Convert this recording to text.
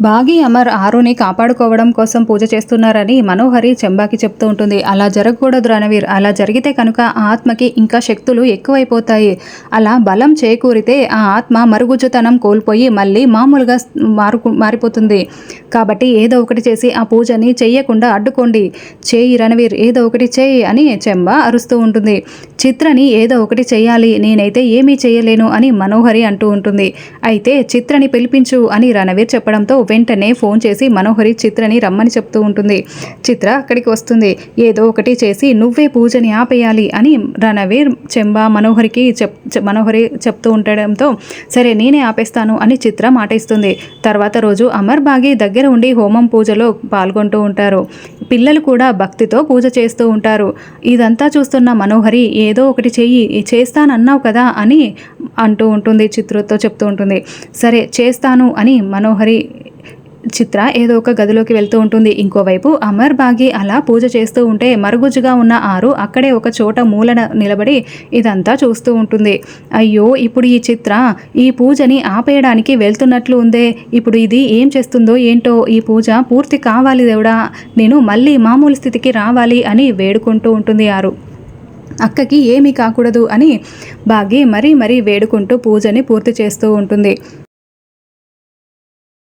బాగి అమర్ ఆరుని కాపాడుకోవడం కోసం పూజ చేస్తున్నారని మనోహరి చెంబాకి చెప్తూ ఉంటుంది. అలా జరగకూడదు రణవీర్. అలా జరిగితే కనుక ఆ ఆత్మకి ఇంకా శక్తులు ఎక్కువైపోతాయి. అలా బలం చేకూరితే ఆ ఆత్మ మరుగుజ్జుతనం కోల్పోయి మళ్ళీ మామూలుగా మారు మారిపోతుంది. కాబట్టి ఏదో ఒకటి చేసి ఆ పూజని చెయ్యకుండా అడ్డుకోండి. చేయి రణవీర్ ఏదో ఒకటి చేయి అని చెంబ అరుస్తూ ఉంటుంది. చిత్రని ఏదో ఒకటి చేయాలి నేనైతే ఏమీ చేయలేను అని మనోహరి అంటూ ఉంటుంది. అయితే చిత్రని పిలిపించు అని రణవీర్ చెప్పడంతో వెంటనే ఫోన్ చేసి మనోహరి చిత్రని రమ్మని చెప్తూ ఉంటుంది. చిత్ర అక్కడికి వస్తుంది. ఏదో ఒకటి చేసి నువ్వే పూజని ఆపేయాలి అని రణవీర్ చెంబ మనోహరికి చెప్ మనోహరి చెప్తూ ఉండడంతో సరే నేనే ఆపేస్తాను అని చిత్ర మాట ఇస్తుంది తర్వాత రోజు అమర్ బాగి దగ్గర ఉండి హోమం పూజలో పాల్గొంటూ ఉంటారు. పిల్లలు కూడా భక్తితో పూజ చేస్తూ ఉంటారు. ఇదంతా చూస్తున్న మనోహరి ఏదో ఒకటి చెయ్యి చేస్తానన్నావు కదా అని అంటూ ఉంటుంది చిత్రతో చెప్తూ ఉంటుంది. సరే చేస్తాను అని మనోహరి చిత్ర ఏదో ఒక గదిలోకి వెళ్తూ ఉంటుంది. ఇంకోవైపు అమర్ బాగి అలా పూజ చేస్తూ ఉంటే మరుగుజ్జుగా ఉన్న ఆరు అక్కడే ఒక చోట మూలన నిలబడి ఇదంతా చూస్తూ ఉంటుంది. అయ్యో ఇప్పుడు ఈ చిత్ర ఈ పూజని ఆపేయడానికి వెళ్తున్నట్లు ఉందే. ఇప్పుడు ఇది ఏం చేస్తుందో ఏంటో ఈ పూజ పూర్తి కావాలి దేవుడా. నేను మళ్ళీ మామూలు స్థితికి రావాలి అని వేడుకుంటూ ఉంటుంది ఆరు. అక్కకి ఏమీ కాకూడదు అని బాగి మరీ మరీ వేడుకుంటూ పూజని పూర్తి చేస్తూ ఉంటుంది.